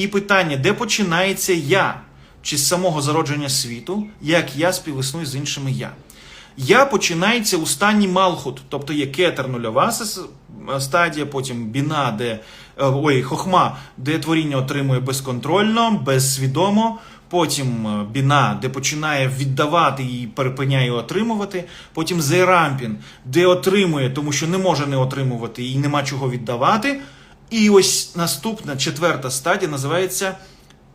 І питання, де починається я? Чи з самого зародження світу, як я співісную з іншими я? Я починається у стані Малхут, тобто є кетер нульова стадія, потім біна, де е, ой, хохма, де творіння отримує безконтрольно, безсвідомо. Потім е, біна, де починає віддавати і перепиняє отримувати. Потім зейрампін, де отримує, тому що не може не отримувати і нема чого віддавати. І ось наступна четверта стадія називається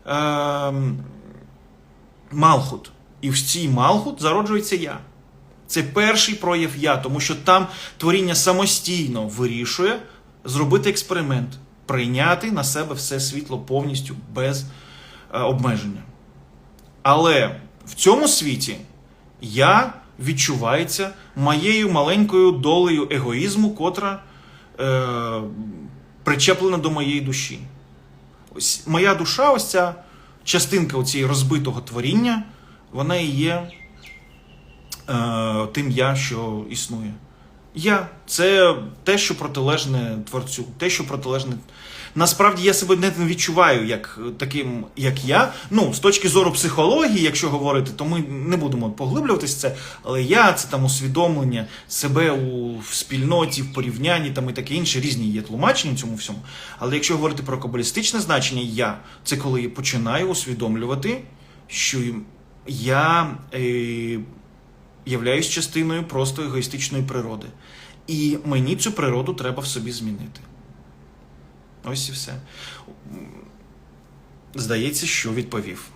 ем, Малхут. І в цій Малхут зароджується я. Це перший прояв я, тому що там творіння самостійно вирішує зробити експеримент, прийняти на себе все світло повністю без е, обмеження. Але в цьому світі я відчувається моєю маленькою долею егоїзму, котра е, причеплена до моєї душі. Ось моя душа, ось ця частинка цієї розбитого творіння, вона і є е, тим я, що існує. Я це те, що протилежне творцю, те, що протилежне. Насправді я себе не відчуваю як таким, як я. Ну, з точки зору психології, якщо говорити, то ми не будемо поглиблюватись в це. Але я це там усвідомлення себе у в спільноті, в порівнянні там і таке інше, різні є тлумачення цьому всьому. Але якщо говорити про кабалістичне значення я, це коли починаю усвідомлювати, що я. Е, являюсь частиною просто егоїстичної природи. І мені цю природу треба в собі змінити. Ось і все. Здається, що відповів.